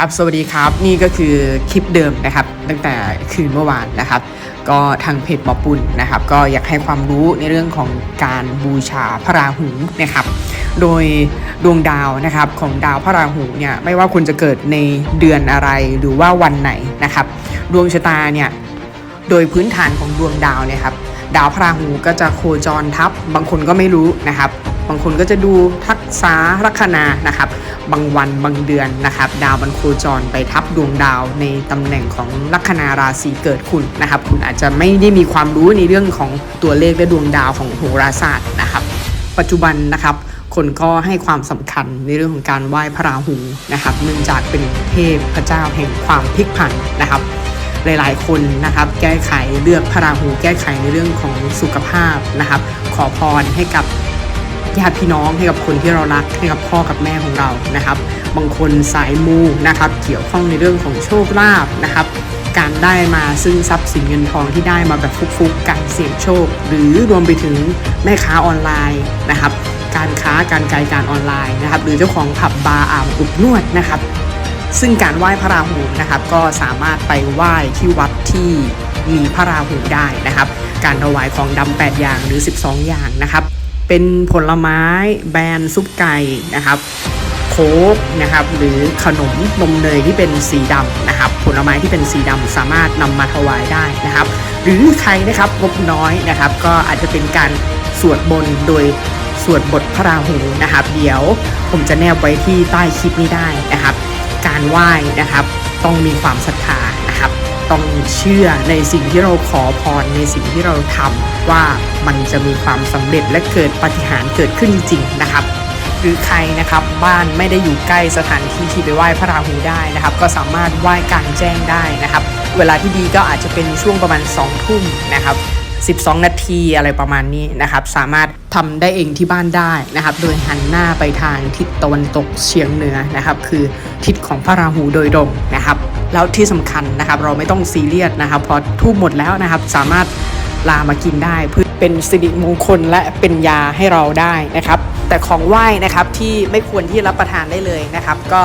ครับสวัสดีครับนี่ก็คือคลิปเดิมนะครับตั้งแต่คืนเมื่อวานนะครับ ก็ทางเพจหมอปุณนะครับ ก็อยากให้ความรู้ในเรื่องของการบูชาพระราหูนะครับ โดยดวงดาวนะครับของดาวพระราหูเนี่ยไม่ว่าคุณจะเกิดในเดือนอะไรหรือว่าวันไหนนะครับ ดวงชะตาเนี่ยโดยพื้นฐานของดวงดาวเนี่ยครับดาวพระราหูก็จะโคจรทับบางคนก็ไม่รู้นะครับ บางคนก็จะดูทักษะลัคนานะครับ บางวันบางเดือนนะครับ ดาวมันโคจรไปทับดวงดาวในตำแหน่งของลัคนาราศีเกิดคุณนะครับ คุณอาจจะไม่ได้มีความรู้ในเรื่องของตัวเลขและดวงดาวของโหราศาสตร์นะครับ ปัจจุบันนะครับคนก็ให้ความสำคัญในเรื่องของการไหว้พระราหูนะครับ เนื่องจากเป็นเทพพระเจ้าแห่งความพลิกผันนะครับ หลายๆ คนนะครับแก้ไขเลือกพระราหูแก้ไขในเรื่องของสุขภาพนะครับ ขอพรให้กับ ญาติพี่น้องให้กับคนที่เรารักให้กับพ่อกับแม่ของเรานะครับ บางคนสายมูนะครับ เกี่ยวข้องในเรื่องของโชคลาภนะครับ การได้มาซึ่งทรัพย์สินเงินทองที่ได้มาแบบฟุกๆการเสี่ยงโชค หรือรวมไปถึงแม่ค้าออนไลน์นะครับ การค้าการไกลการออนไลน์นะครับ หรือเจ้าของผับบาร์อาบอุบนวดนะครับ ซึ่งการไหว้พระราหูนะครับ ก็สามารถไปไหว้ที่วัดที่มีพระราหูได้นะครับ การถวายของดำ8อย่างหรือ 12 อย่างนะครับ เป็นผลไม้แบรนด์ซุปไก่นะครับโค้กนะครับหรือขนมนมเนยที่เป็นสีดำนะครับ ผลไม้ที่เป็นสีดำสามารถนำมาถวายได้นะครับ หรือใครนะครับงบน้อยนะครับ ก็อาจจะเป็นการสวดบนโดยสวดบทพระราหูนะครับ เดี๋ยวผมจะแนบไว้ที่ใต้คลิปนี้ได้นะครับ การไหว้นะครับ ต้องมีความศรัทธา ต้องเชื่อในสิ่งที่เราขอพรในสิ่งที่เราทำว่ามันจะมีความสำเร็จและเกิดปาฏิหารย์เกิดขึ้นจริงๆนะครับ หรือใครนะครับบ้านไม่ได้อยู่ใกล้สถานที่ที่ไปไหว้พระราหูได้นะครับ ก็สามารถไหว้กลางแจ้งได้นะครับ เวลาที่ดีก็อาจจะเป็นช่วงประมาณ2ทุ่มนะครับ 12 นาทีอะไรประมาณนี้นะครับ สามารถทำได้เองที่บ้านได้นะครับ โดยหันหน้าไปทางทิศตะวันตกเฉียงเหนือนะครับ คือทิศของพระราหูโดยตรงนะครับ แล้วที่สำคัญนะครับ เราไม่ต้องซีเรียสนะครับ พอทูบหมดแล้วนะครับ สามารถ ลามากินได้เพื่อเป็นสิริมงคลและเป็นยาให้เราได้นะครับ แต่ของไหว้นะครับที่ไม่ควรที่รับประทานได้เลยนะครับ ก็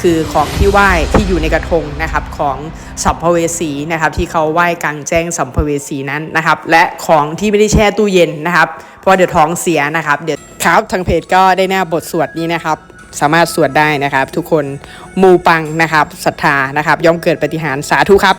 คือของที่ไหว้ที่อยู่ในกระทงนะครับของสัมภเวสีนะครับ ที่เขาไหว้กลางแจ้งสัมภเวสีนั้นนะครับ และของที่ไม่ได้แช่ตู้เย็นนะครับ เพราะเดี๋ยวท้องเสียนะครับ เดี๋ยวครับทางเพจก็ได้แนบบทสวดนี้นะครับสามารถสวดได้นะครับ ทุกคนมูปังนะครับศรัทธานะครับ ย่อมเกิดปฏิหารสาธุครับ